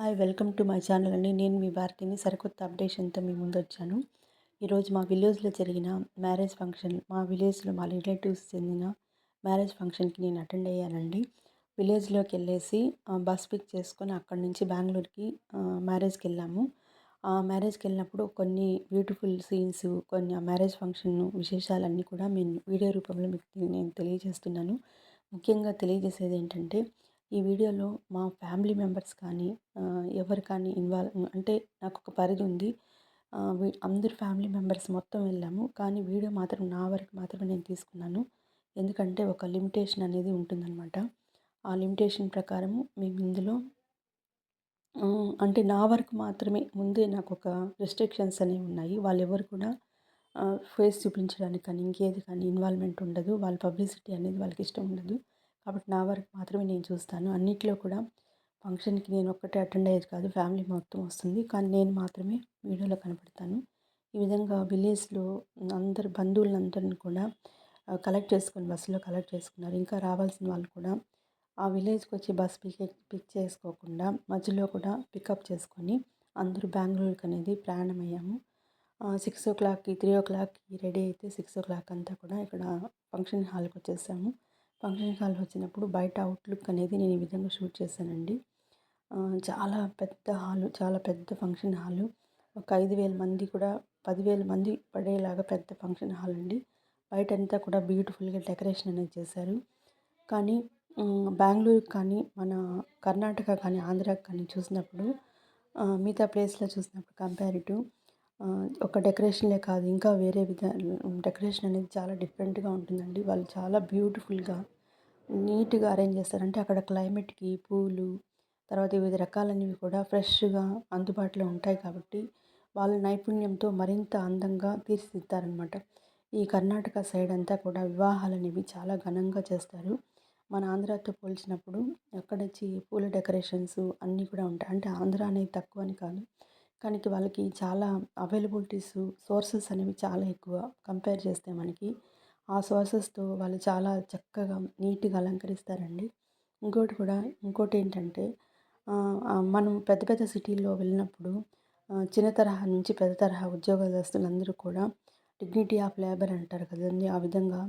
Hi welcome to my channel అండి. నేను మీ భారతిని. సరికొత్త అప్డేషన్తో మీ ముందు వచ్చాను ఈరోజు మా విలేజ్లో జరిగిన మ్యారేజ్ ఫంక్షన్ మా విలేజ్లో మా రిలేటివ్స్ చెందిన మ్యారేజ్ ఫంక్షన్కి నేను అటెండ్ అయ్యానండి. విలేజ్లోకి వెళ్ళేసి బస్ పిక్ చేసుకొని అక్కడి నుంచి బెంగళూరుకి మ్యారేజ్కి వెళ్ళాము. ఆ మ్యారేజ్కి వెళ్ళినప్పుడు కొన్ని బ్యూటిఫుల్ సీన్స్ కొన్ని ఆ మ్యారేజ్ ఫంక్షన్ విశేషాలన్నీ కూడా నేను వీడియో రూపంలో మీకు నేను తెలియజేస్తున్నాను. ముఖ్యంగా తెలియజేసేది ఏంటంటే ఈ వీడియోలో మా ఫ్యామిలీ మెంబర్స్ కానీ ఎవరు కానీ ఇన్వాల్వ్ అంటే నాకు ఒక పరిధి ఉంది. అందరు ఫ్యామిలీ మెంబర్స్ మొత్తం వెళ్ళాము. కానీ వీడియో మాత్రం నా వరకు మాత్రమే నేను తీసుకున్నాను. ఎందుకంటే ఒక లిమిటేషన్ అనేది ఉంటుందన్నమాట. ఆ లిమిటేషన్ ప్రకారం మేము ఇందులో అంటే నా వరకు మాత్రమే ముందే నాకు ఒక రెస్ట్రిక్షన్స్ అనేవి ఉన్నాయి. వాళ్ళు ఎవరు కూడా ఫేస్ చూపించడానికి కానీ ఇంకేది కానీ ఇన్వాల్వ్మెంట్ ఉండదు. వాళ్ళ పబ్లిసిటీ అనేది వాళ్ళకి ఇష్టం ఉండదు. కాబట్టి నా వరకు మాత్రమే నేను చూస్తాను. అన్నిట్లో కూడా ఫంక్షన్కి నేను ఒక్కటే అటెండ్ అయ్యేది కాదు ఫ్యామిలీ మొత్తం వస్తుంది. కానీ నేను మాత్రమే వీడియోలో కనపడతాను. ఈ విధంగా విలేజ్లో అందరు బంధువులందరిని కూడా కలెక్ట్ చేసుకుని బస్సులో కలెక్ట్ చేసుకున్నారు. ఇంకా రావాల్సిన వాళ్ళు కూడా ఆ విలేజ్కి వచ్చి బస్ పిక్ పిక్ చేసుకోకుండా మధ్యలో కూడా పికప్ చేసుకొని అందరూ బెంగళూరుకి అనేది ప్రయాణమయ్యాము. సిక్స్ ఓ క్లాక్కి త్రీ ఓ క్లాక్కి రెడీ అయితే సిక్స్ ఓ క్లాక్ అంతా కూడా ఇక్కడ ఫంక్షన్ హాల్కి వచ్చేసాము. ఫంక్షన్ హాల్ వచ్చినప్పుడు బయట అవుట్లుక్ అనేది నేను ఈ విధంగా షూట్ చేశానండి. చాలా పెద్ద హాలు చాలా పెద్ద ఫంక్షన్ హాలు. ఒక ఐదు వేల మంది కూడా పదివేల మంది పడేలాగా పెద్ద ఫంక్షన్ హాల్ అండి. బయట అంతా కూడా బ్యూటిఫుల్గా డెకరేషన్ అనేది చేశారు. కానీ బెంగళూరు కానీ మన కర్ణాటక కానీ ఆంధ్ర కానీ చూసినప్పుడు మిగతా ప్లేస్లో చూసినప్పుడు కంపేరిటివ్ ఒక డెకరేషన్లే కాదు ఇంకా వేరే విధ డెకరేషన్ అనేది చాలా డిఫరెంట్గా ఉంటుందండి. వాళ్ళు చాలా బ్యూటిఫుల్గా నీట్గా అరేంజ్ చేస్తారంటే అక్కడ క్లైమేట్కి పూలు తర్వాత వివిధ రకాలనేవి కూడా ఫ్రెష్గా అందుబాటులో ఉంటాయి కాబట్టి వాళ్ళ నైపుణ్యంతో మరింత అందంగా తీర్చిదిద్దారనమాట ఈ కర్ణాటక సైడ్ అంతా కూడా వివాహాలు అనేవి చాలా ఘనంగా చేస్తారు. మన ఆంధ్రాతో పోల్చినప్పుడు అక్కడ పూల డెకరేషన్స్ అన్నీ కూడా ఉంటాయి. అంటే ఆంధ్ర అనేది తక్కువ అని కాదు. కానీ వాళ్ళకి చాలా అవైలబిలిటీస్ సోర్సెస్ అనేవి చాలా ఎక్కువ కంపేర్ చేస్తే మనకి. ఆ సోర్సెస్తో వాళ్ళు చాలా చక్కగా నీట్గా అలంకరిస్తారండి. ఇంకోటి కూడా ఇంకోటి ఏంటంటే మనం పెద్ద పెద్ద సిటీల్లో వెళ్ళినప్పుడు చిన్న తరహా నుంచి పెద్ద తరహా ఉద్యోగస్తులందరూ కూడా డిగ్నిటీ ఆఫ్ లేబర్ అంటారు కదండి. ఆ విధంగా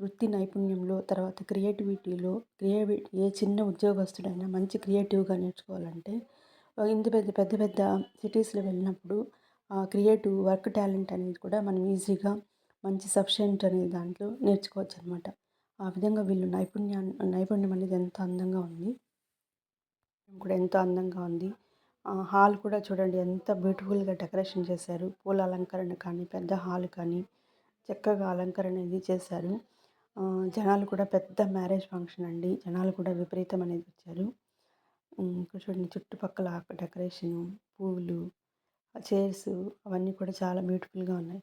వృత్తి నైపుణ్యంలో తర్వాత క్రియేటివిటీలో క్రియేటివిటీ ఏ చిన్న ఉద్యోగస్తుడైనా మంచి క్రియేటివ్గా నేర్చుకోవాలంటే ఇంత పెద్ద పెద్ద పెద్ద సిటీస్లో వెళ్ళినప్పుడు క్రియేటివ్ వర్క్ టాలెంట్ అనేది కూడా మనం ఈజీగా మంచి సఫిషియంట్ అనే దాంట్లో నేర్చుకోవచ్చు అనమాట ఆ విధంగా వీళ్ళు నైపుణ్యాన్ని నైపుణ్యం అనేది ఎంతో అందంగా ఉంది కూడా ఎంతో అందంగా ఉంది. హాల్ కూడా చూడండి ఎంత బ్యూటిఫుల్గా డెకరేషన్ చేశారు. పూల అలంకరణ కానీ పెద్ద హాల్ కానీ చక్కగా అలంకరణ అనేది చేశారు. జనాలు కూడా పెద్ద మ్యారేజ్ ఫంక్షన్ అండి. జనాలు కూడా విపరీతం అనేది వచ్చారు. ఇక్కడ చూడండి చుట్టుపక్కల డెకరేషను పువ్వులు చైర్స్ అవన్నీ కూడా చాలా బ్యూటిఫుల్గా ఉన్నాయి.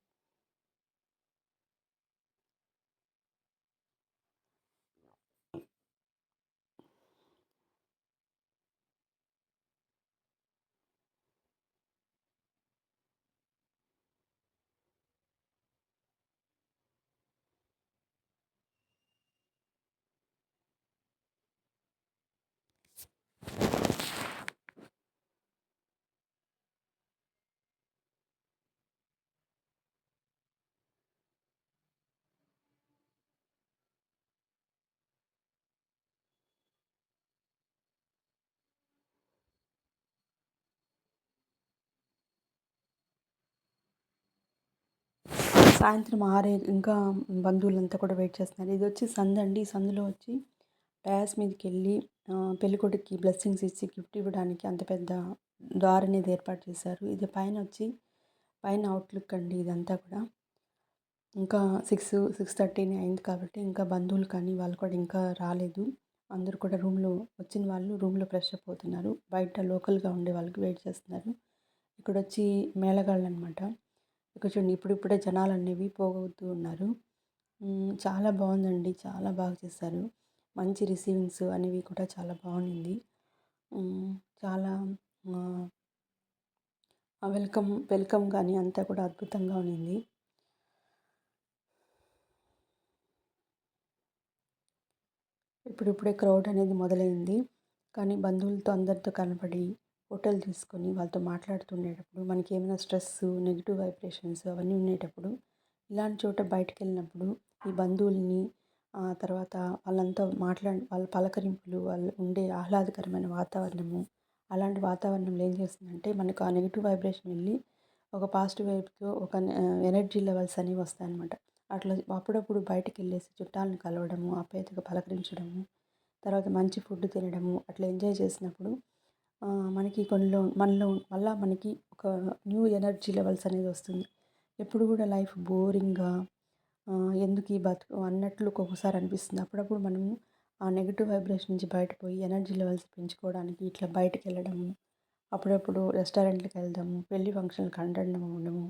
సాయంత్రం ఆరే ఇంకా బంధువులంతా కూడా వెయిట్ చేస్తున్నారు. ఇది వచ్చి సందు అండి. ఈ సందులో వచ్చి డయాస్ మీదకి వెళ్ళి పెళ్ళికొడుకి బ్లెస్సింగ్స్ ఇచ్చి గిఫ్ట్ ఇవ్వడానికి అంత పెద్ద దారి అనేది ఏర్పాటు చేశారు. ఇది పైన వచ్చి పైన అవుట్లుక్ అండి ఇదంతా కూడా. ఇంకా సిక్స్ సిక్స్ థర్టీనే అయింది కాబట్టి ఇంకా బంధువులు కానీ వాళ్ళు కూడా ఇంకా రాలేదు. అందరూ కూడా రూమ్లో వచ్చిన వాళ్ళు రూమ్లో ఫ్రెష్ అప్ అవుతున్నారు. బయట లోకల్గా ఉండే వాళ్ళకి వెయిట్ చేస్తున్నారు. ఇక్కడ వచ్చి మేళగాళ్ళు అనమాట ఇక్కడ చూడండి ఇప్పుడిప్పుడే జనాలు అనేవి పోగొడుతూ ఉన్నారు చాలా బాగుందండి. చాలా బాగా చేశారు. మంచి రిసీవింగ్స్ అనేవి కూడా చాలా బాగుంది చాలా వెల్కమ్ వెల్కమ్ కానీ అంతా కూడా అద్భుతంగా ఉన్నింది ఇప్పుడిప్పుడే క్రౌడ్ అనేది మొదలైంది. కానీ బంధువులతో అందరితో కనపడి ఫోటోలు తీసుకొని వాళ్ళతో మాట్లాడుతుండేటప్పుడు మనకి ఏమైనా స్ట్రెస్ నెగిటివ్ వైబ్రేషన్స్ అవన్నీ ఉండేటప్పుడు ఇలాంటి చోట బయటకు వెళ్ళినప్పుడు ఈ బంధువుల్ని తర్వాత వాళ్ళంతా మాట్లాడి వాళ్ళ పలకరింపులు వాళ్ళు ఉండే ఆహ్లాదకరమైన వాతావరణము అలాంటి వాతావరణంలో ఏం చేస్తుందంటే మనకు ఆ నెగిటివ్ వైబ్రేషన్ వెళ్ళి ఒక పాజిటివ్ వైపుతో ఒక ఎనర్జీ లెవెల్స్ అనేవి వస్తాయన్నమాట. అట్లా అప్పుడప్పుడు బయటకు వెళ్ళేసి చుట్టాలను కలవడము ఆప్యాయతగా పలకరించడము తర్వాత మంచి ఫుడ్ తినడము అట్లా ఎంజాయ్ చేసినప్పుడు మనకి కొన్నిలో మనలో మళ్ళీ మనకి ఒక న్యూ ఎనర్జీ లెవెల్స్ అనేది వస్తుంది. ఎప్పుడు కూడా లైఫ్ బోరింగ్గా ఎందుకు ఈ బతుకు అన్నట్లు ఒక్కొక్కసారి అనిపిస్తుంది. అప్పుడప్పుడు మనము ఆ నెగిటివ్ వైబ్రేషన్ నుంచి బయటపోయి ఎనర్జీ లెవెల్స్ పెంచుకోవడానికి ఇట్లా బయటకు వెళ్ళడము అప్పుడప్పుడు రెస్టారెంట్లకు వెళ్దాము పెళ్ళి ఫంక్షన్లకు అటెండ్ అవ్వడము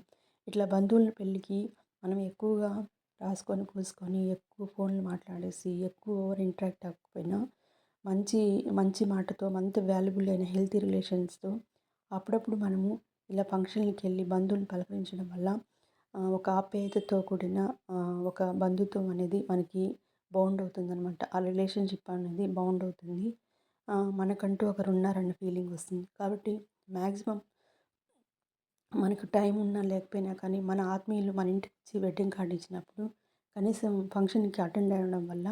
ఇట్లా బంధువుల పెళ్ళికి మనం ఎక్కువగా రాసుకొని పూసుకొని ఎక్కువ ఫోన్లు మాట్లాడేసి ఎక్కువ ఓవర్ ఇంటరాక్ట్ అవ్వకపోయినా మంచి మంచి మాటతో మంచి వాల్యుబుల్ అయిన హెల్తీ రిలేషన్స్తో అప్పుడప్పుడు మనము ఇలా ఫంక్షన్లకి వెళ్ళి బంధువులను పలకరించడం వల్ల ఒక ఆప్యాయతతో కూడిన ఒక బంధుత్వం అనేది మనకి బౌండ్ అవుతుందనమాట ఆ రిలేషన్షిప్ అనేది బౌండ్ అవుతుంది. మనకంటూ ఒకరు ఉన్నారన్న ఫీలింగ్ వస్తుంది. కాబట్టి మ్యాక్సిమం మనకు టైం ఉన్నా లేకపోయినా కానీ మన ఆత్మీయులు మన ఇంటికి వచ్చి వెడ్డింగ్ కార్డ్ ఇచ్చినప్పుడు కనీసం ఫంక్షన్కి అటెండ్ అవ్వడం వల్ల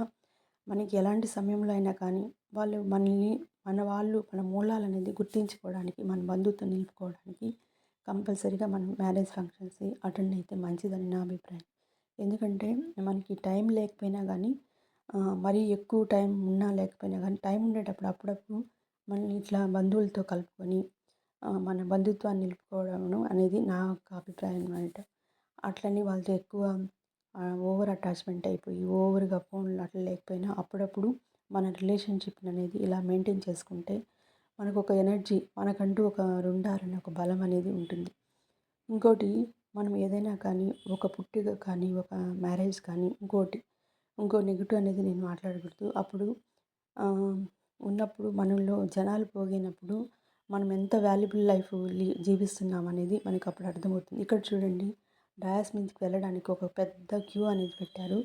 మనకి ఎలాంటి సమయంలో అయినా కానీ వాళ్ళు మనల్ని మన వాళ్ళు మన మూలాలు అనేది గుర్తించుకోవడానికి మన బంధుత్వం నిలుపుకోవడానికి కంపల్సరీగా మనం మ్యారేజ్ ఫంక్షన్స్ అటెండ్ అయితే మంచిదని నా అభిప్రాయం. ఎందుకంటే మనకి టైం లేకపోయినా కానీ మరీ ఎక్కువ టైం ఉన్నా లేకపోయినా కానీ టైం ఉండేటప్పుడు అప్పుడప్పుడు మనల్ని ఇట్లా బంధువులతో కలుపుకొని మన బంధుత్వాన్ని నిలుపుకోవడం అనేది నా యొక్క అభిప్రాయం అనమాట అట్లని వాళ్ళతో ఎక్కువ ఓవర్ అటాచ్మెంట్ అయిపోయి ఓవర్గా ఫోన్లు అట్లా లేకపోయినా అప్పుడప్పుడు మన రిలేషన్షిప్ అనేది ఇలా మెయింటైన్ చేసుకుంటే మనకు ఒక ఎనర్జీ మనకంటూ ఒక ఉండాలని ఒక బలం అనేది ఉంటుంది. ఇంకోటి మనం ఏదైనా కానీ ఒక పుట్టిక కానీ ఒక మ్యారేజ్ కానీ ఇంకోటి ఇంకో నెగిటివ్ అనేది నేను మాట్లాడకూడదు. అప్పుడు ఉన్నప్పుడు మనలో జనాలు పోగినప్పుడు మనం ఎంత వాల్యుబుల్ లైఫ్ జీవిస్తున్నాం అనేది మనకు అప్పుడు అర్థమవుతుంది. ఇక్కడ చూడండి డయాస్ మీదకి వెళ్ళడానికి ఒక పెద్ద క్యూ అనేది పెట్టారు.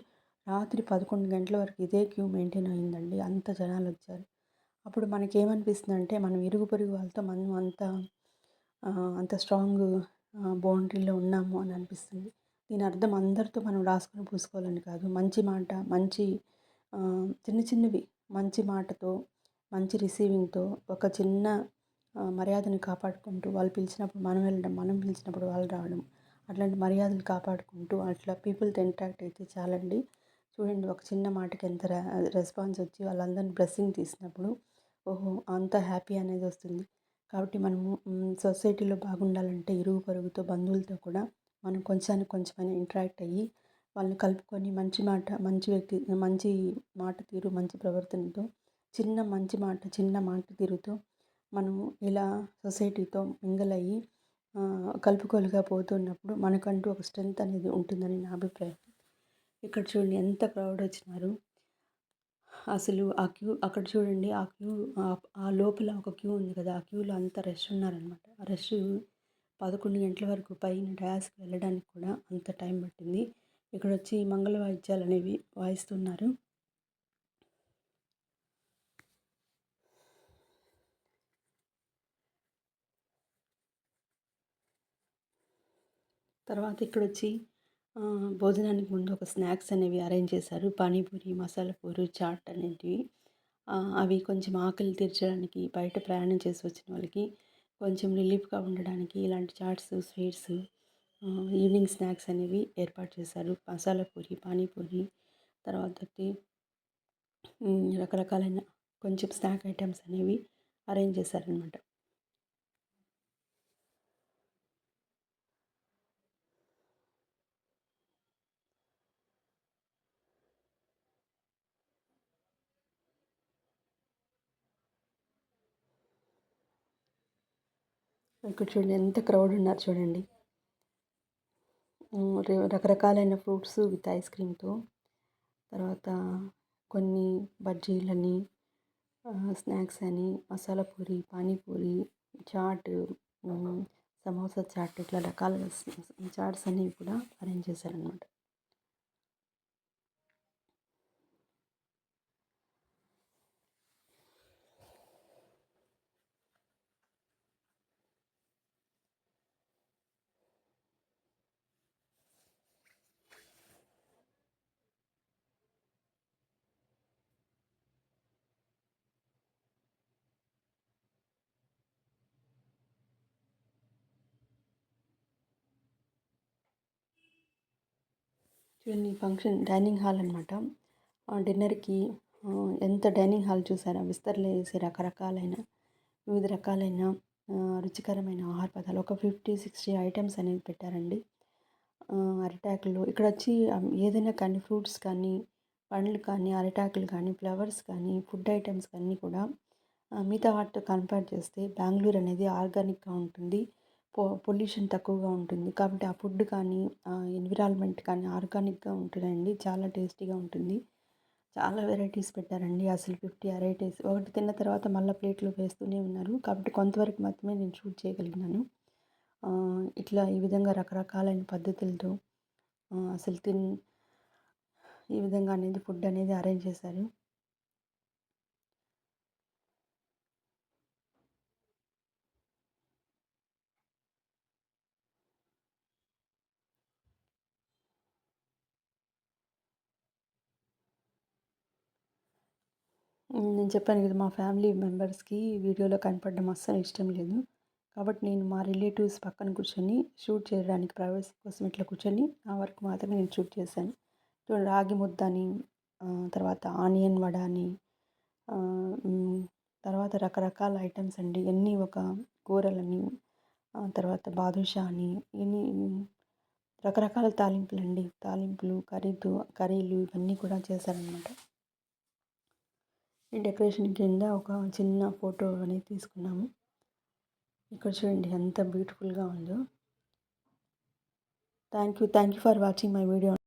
రాత్రి పదకొండు గంటల వరకు ఇదే క్యూ మెయింటైన్ అయిందండి. అంత జనాలు వచ్చారు అప్పుడు మనకి ఏమనిపిస్తుంది అంటే మనం ఇరుగు పొరుగు వాళ్ళతో మనం అంత అంత స్ట్రాంగ్ బౌండరీలో ఉన్నాము అని అనిపిస్తుంది. దీని అర్థం అందరితో మనం రాసుకొని పూసుకోవాలని కాదు. మంచి మాట మంచి చిన్న చిన్నవి మంచి మాటతో మంచి రిసీవింగ్తో ఒక చిన్న మర్యాదను కాపాడుకుంటూ వాళ్ళు పిలిచినప్పుడు మనం వెళ్ళడం మనం పిలిచినప్పుడు వాళ్ళు రావడం అట్లాంటి మర్యాదలు కాపాడుకుంటూ అట్లా పీపుల్తో ఇంటరాక్ట్ అయితే చాలండి. చూడండి ఒక చిన్న మాటకి ఎంత రెస్పాన్స్ వచ్చి వాళ్ళందరిని బ్లెస్సింగ్ తీసినప్పుడు ఓహో అంత హ్యాపీ అనేది వస్తుంది. కాబట్టి మనము సొసైటీలో బాగుండాలంటే ఇరుగు పొరుగుతో బంధువులతో కూడా మనం కొంచెానికి కొంచెమైనా ఇంటరాక్ట్ అయ్యి వాళ్ళని కలుపుకొని మంచి మాట మంచి వ్యక్తి మంచి మాట తీరు మంచి ప్రవర్తనతో చిన్న మంచి మాట చిన్న మాట తీరుతో మనము ఇలా సొసైటీతో మింగల్ అయ్యి కలుపుకోలుగా పోతున్నప్పుడు మనకంటూ ఒక స్ట్రెంత్ అనేది ఉంటుందని నా అభిప్రాయం. ఇక్కడ చూడండి ఎంత క్రౌడ్ వచ్చినారు. అసలు ఆ క్యూ అక్కడ చూడండి ఆ క్యూ ఆ లోపల ఒక క్యూ ఉంది కదా ఆ క్యూలో అంత రష్ ఉన్నారనమాట ఆ రష్ పదకొండు గంటల వరకు పైన డయాస్కి వెళ్ళడానికి కూడా అంత టైం పట్టింది. ఇక్కడ వచ్చి మంగళ వాయిద్యాలు అనేవి వాయిస్తున్నారు. తర్వాత ఇక్కడ వచ్చి భోజనానికి ముందు ఒక స్నాక్స్ అనేవి అరేంజ్ చేశారు. పానీపూరి మసాలా పూరి చాట్ అనేటివి. అవి కొంచెం ఆకలి తీర్చడానికి బయట ప్రయాణం చేసి వచ్చిన వాళ్ళకి కొంచెం రిలీఫ్గా ఉండడానికి ఇలాంటి చాట్స్ స్వీట్స్ ఈవినింగ్ స్నాక్స్ అనేవి ఏర్పాటు చేశారు. మసాలా పూరి పానీపూరి తర్వాత రకరకాలైన కొంచెం స్నాక్ ఐటమ్స్ అనేవి అరేంజ్ చేశారనమాట ఇక్కడ చూడండి ఎంత క్రౌడ్ ఉన్నారు చూడండి. రకరకాలైన ఫ్రూట్స్ విత్ ఐస్ క్రీమ్తో తర్వాత కొన్ని బజ్జీలని స్నాక్స్ అని మసాలా పూరి పానీపూరి చాట్ సమోసా చాట్ ఇట్లా రకాల చాట్స్ అనేవి కూడా అరేంజ్ చేశారనమాట ఇవన్నీ ఫంక్షన్ డైనింగ్ హాల్ అనమాట డిన్నర్కి ఎంత డైనింగ్ హాల్ చూసారా? విస్తరలు వేసి రకరకాలైన వివిధ రకాలైన రుచికరమైన ఆహార పదార్థాలు ఒక ఫిఫ్టీ సిక్స్టీ ఐటమ్స్ అనేది పెట్టారండి. అరిటాకులు ఇక్కడ వచ్చి ఏదైనా కానీ ఫ్రూట్స్ కానీ పండ్లు కానీ అరిటాకులు కానీ ఫ్లవర్స్ కానీ ఫుడ్ ఐటమ్స్ అన్నీ కూడా మిగతా వాటితో కంపేర్ చేస్తే బెంగళూరు అనేది ఆర్గానిక్గా ఉంటుంది. పొల్యూషన్ తక్కువగా ఉంటుంది. కాబట్టి ఆ ఫుడ్ కానీ ఆ ఎన్విరాన్మెంట్ కానీ ఆర్గానిక్గా ఉంటుందండి. చాలా టేస్టీగా ఉంటుంది. చాలా వెరైటీస్ పెట్టారండి. అసలు ఫిఫ్టీ వెరైటీస్. ఒకటి తిన్న తర్వాత మళ్ళీ ప్లేట్లో వేస్తూనే ఉన్నారు. కాబట్టి కొంతవరకు మాత్రమే నేను షూట్ చేయగలిగినాను. ఇట్లా ఈ విధంగా రకరకాలైన పద్ధతులతో అసలు తిన్ ఈ విధంగా అనేది ఫుడ్ అనేది అరేంజ్ చేశారు. నేను చెప్పాను కదా మా ఫ్యామిలీ మెంబర్స్కి వీడియోలో కనపడడం అస్సలు ఇష్టం లేదు. కాబట్టి నేను మా రిలేటివ్స్ పక్కన కూర్చొని షూట్ చేయడానికి ప్రైవసీ కోసం ఇట్లా కూర్చొని నా వరకు మాత్రమే నేను షూట్ చేశాను. చూడండి రాగి ముద్ద అని తర్వాత ఆనియన్ వడ అని తర్వాత రకరకాల ఐటమ్స్ అండి. ఎన్ని ఒక కూరలని తర్వాత బాదుషా అని ఎన్ని రకరకాల తాలింపులు అండి తాలింపులు కర్రీతో కర్రీలు ఇవన్నీ కూడా చేశారనమాట ఈ డెకరేషన్ కింద ఒక చిన్న ఫోటో అనేది తీసుకున్నాము. ఇక్కడ చూడండి ఎంత బ్యూటిఫుల్గా ఉందో. Thank you thank you for watching my video.